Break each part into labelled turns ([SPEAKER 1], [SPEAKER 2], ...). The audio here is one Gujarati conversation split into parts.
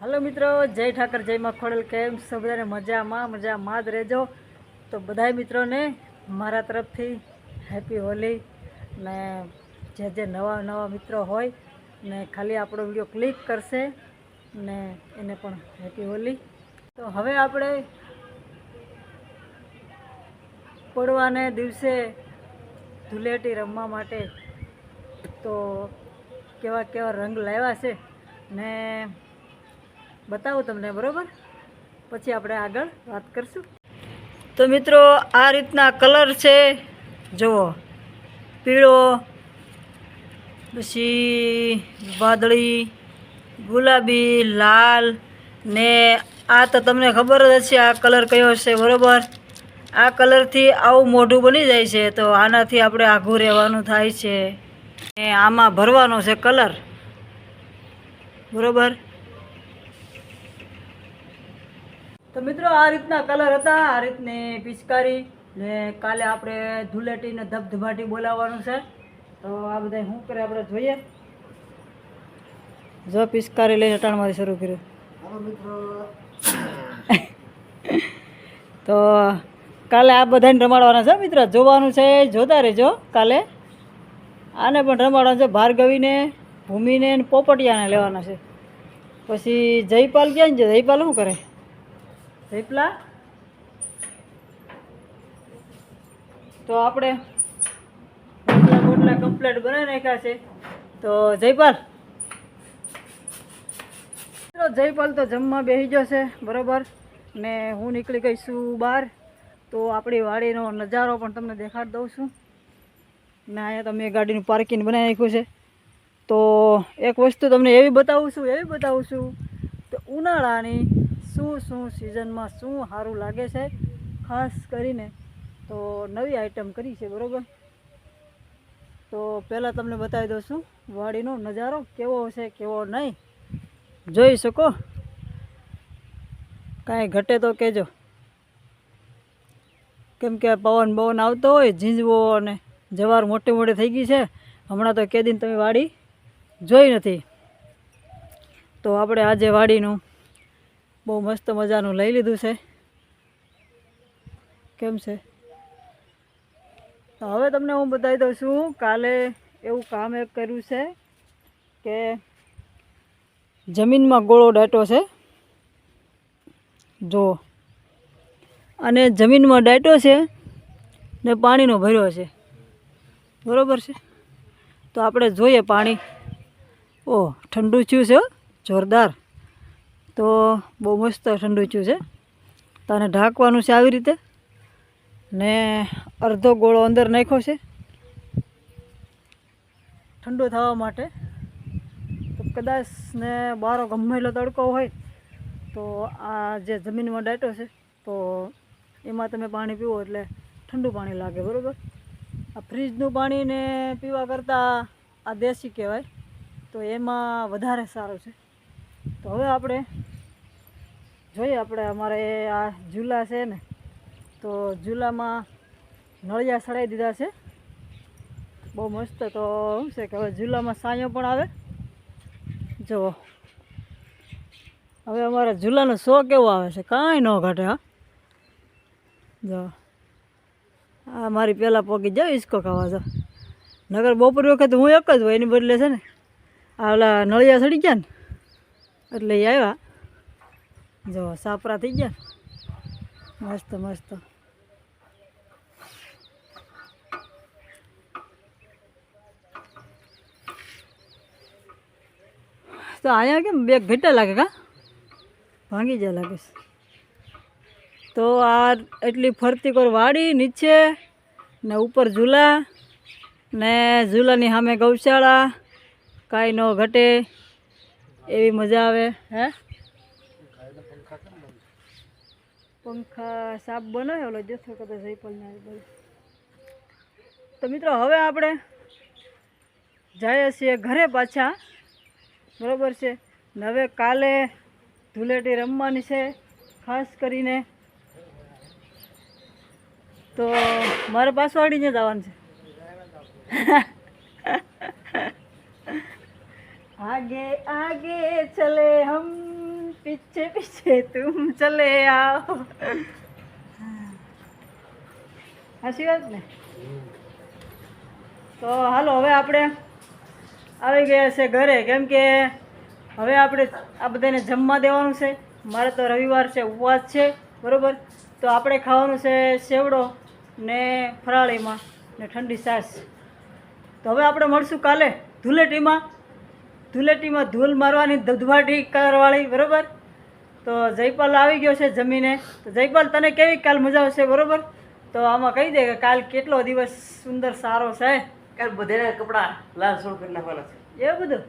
[SPEAKER 1] હલો મિત્રો, જય ઠાકર, જય માં ખોડલ કેમ છો મજામાં મજામાં જ રહેજો. તો બધાય મિત્રોને મારા તરફથી હેપી હોલી ને જે જે નવા નવા મિત્રો હોય ને ખાલી આપણો વીડિયો ક્લિક કરશે ને એને પણ હેપી હોલી તો હવે આપણે પડવાને દિવસે ધૂલેટી રમવા માટે તો કેવા કેવા રંગ લાવ્યા છે ને બતાવું તમને, બરાબર? પછી આપણે આગળ વાત કરશું. તો મિત્રો, આ રીતના કલર છે. જુઓ. પીળો, પછી વાદળી, ગુલાબી, લાલ ને આ તો તમને ખબર જ હશે આ કલર કયો છે, બરોબર? આ કલરથી આવું મોઢું બની જાય છે, તો આનાથી આપણે આઘું રહેવાનું થાય છે. ને આમાં ભરવાનો છે કલર. બરોબર? તો મિત્રો આ રીતના કલર હતા આ રીતની પિચકારી. ને કાલે આપણે ધૂળેટીને ધબધબાટી બોલાવવાનું છે. તો આ બધા શું કરે આપણે જોઈએ. જો પિચકારી લઈને અટાણમાંથી શરૂ કર્યું. તો કાલે આ બધાને રમાડવાના છે મિત્ર. જોવાનું છે જોતા રહેજો કાલે. આને પણ રમાડવાનું છે ભાર્ગવીને ભૂમિને પોપટિયાને લેવાના છે. પછી જયપાલ ક્યાં છે? જયપાલ શું કરે? જયપલા તો આપણે રોટલા બોટલા કમ્પ્લીટ બનાવી નાખ્યા છે. તો જયપાલ. મિત્રો જયપાલ તો જમવા બેસી ગયો છે, બરાબર. ને હું નીકળી ગઈ છું બહાર. તો આપણી વાડીનો નજારો પણ તમને દેખાડી દઉં છું. ને અહીંયા તમે ગાડીનું પાર્કિંગ બનાવી નાખ્યું છે. તો એક વસ્તુ તમને એવી બતાવું છું, એવી બતાવું છું. તો ઉનાળાની શું શું સિઝનમાં શું સારું લાગે છે? ખાસ કરીને તો નવી આઈટમ કરી છે, બરાબર? તો પહેલાં તમને બતાવી દઉં છું, વાડીનો નજારો કેવો છે કેવો નહીં, જોઈ શકો? કાંઈ ઘટે તો કહેજો. કેમ કે પવન બવન આવતો હોય, ઝીંઝવો અને જવાર મોટી મોટી થઈ ગઈ છે, હમણાં તો કે દિન તમે વાડી જોઈ નથી. તો આપણે આજે વાડીનું બહુ મસ્ત મજાનું લઈ લીધું છે. કેમ છે? તો હવે તમને હું બતાવી દઉં છું, કાલે એવું કામ એક કર્યું છે કે જમીનમાં ગોળો ડાટો છે. જો. અને જમીનમાં ડાટો છે ને પાણીનો ભર્યો છે. બરાબર છે? તો આપણે જોઈએ પાણી. ઓ ઠંડુ થયું છે જોરદાર. તો બહુ મસ્ત ઠંડુ થયું છે. તો આને ઢાંકવાનું છે આવી રીતે. ને અડધો ગોળો અંદર નાખ્યો છે. ઠંડુ થવા માટે. તો કદાચ ને બારો ગમેલો તડકો હોય તો આ જે જમીનમાં ડાટો છે, તો એમાં તમે પાણી પીવો એટલે ઠંડુ પાણી લાગે, બરાબર? આ ફ્રીજનું પાણીને પીવા કરતાં આ દેશી કહેવાય. તો એમાં વધારે સારું છે. તો હવે આપણે જોઈએ આપણે અમારે આ ઝૂલા છે ને, તો ઝૂલામાં નળિયા સડાઈ દીધા છે. બહુ મસ્ત તો શું છે કે હવે ઝૂલામાં સાંયો પણ આવે. જુઓ. હવે અમારા ઝૂલાનો શો કેવો આવે છે? કાંઈ ન ઘટે, હા. જો આ મારી પહેલાં પોકી જાઓ, ઈસકો ખાવા જો નગર બપોર વખત હું એક જ હોય, એની બદલે છે ને, આ ઓલા નળિયા સડી ગયા ને, એટલે એ આવ્યા. જો સાપરા થઈ ગયા. મસ્ત મસ્ત. તો અહીંયા કેમ બે ઘટા લાગે કા? ભાંગી જાય લાગે તો આ એટલી ફરતી કોર વાડી નીચે ને ઉપર ઝૂલા ને ઝૂલાની સામે ગૌશાળા. કાંઈ ન ઘટે. એવી મજા આવે. હે? પંખા સાપ બનાવ્યો ઓલો જથ્થો કદાચ જયપાલના બધું. તો મિત્રો, હવે આપણે જઈએ છીએ ઘરે પાછા. બરાબર છે? હવે કાલે ધૂલેટી રમવાની છે, ખાસ કરીને. તો મારે પાછું અડીને જવાનું છે. આગે આગે ચલે હમ પીછે પીછે तुम ચલે आओ। હાચી વાત ને તો હાલો હવે આપણે આવી ગયા છે ઘરે કેમ કે હવે આપણે આ બધાને જમવા દેવાનું છે મારે તો રવિવાર છે ઉપવાસ છે બરાબર તો આપણે ખાવાનું છે સેવડો ને ફરાળીમાં ને ઠંડી સાસ તો હવે આપણે મળશું કાલે ધૂળેટીમાં ધૂળેટીમાં ધૂલ મારવાની ધબધબાટી કરવાળી બરોબર? તો જયપાલ આવી ગયો છે જમીને. તો જયપાલ તને કેવી કાલ મજા આવશે બરોબર? તો આમાં કહી દે કે કાલ કેટલો દિવસ સુંદર સારો છે.
[SPEAKER 2] કાલ બધાના કપડાં લાલ સોળ કરી નાખવાના છે.
[SPEAKER 1] એવું બધું?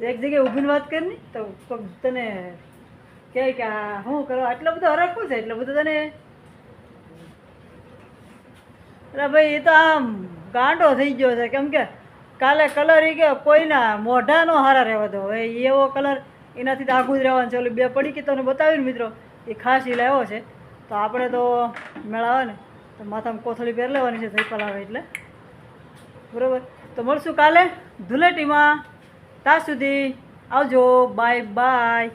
[SPEAKER 1] એક જગ્યાએ ઊભીને વાત કરી તો તને કહે કે આ શું કરો? આટલો બધો હરખું છે? એટલો બધું તને અરે ભાઈ એ તો આમ ગાંડો થઈ ગયો છે કેમ કે કાલે કલર એ કે કોઈના મોઢા નો હારા રહેવા દો. હવે એવો કલર એનાથી તો આઘું જ રહેવાનું છે. ઓલી બે પડી કે તમને બતાવ્યું મિત્રો? એ ખાસ એ લાવ્યો છે. તો આપણે તો મેળાવે ને, તો માથામાં કોથળી પહેર લેવાની છે સૈકલ આવે એટલે. બરાબર? તો મળશું કાલે. ધુલેટીમાં. ત્યાં સુધી આવજો. Bye bye.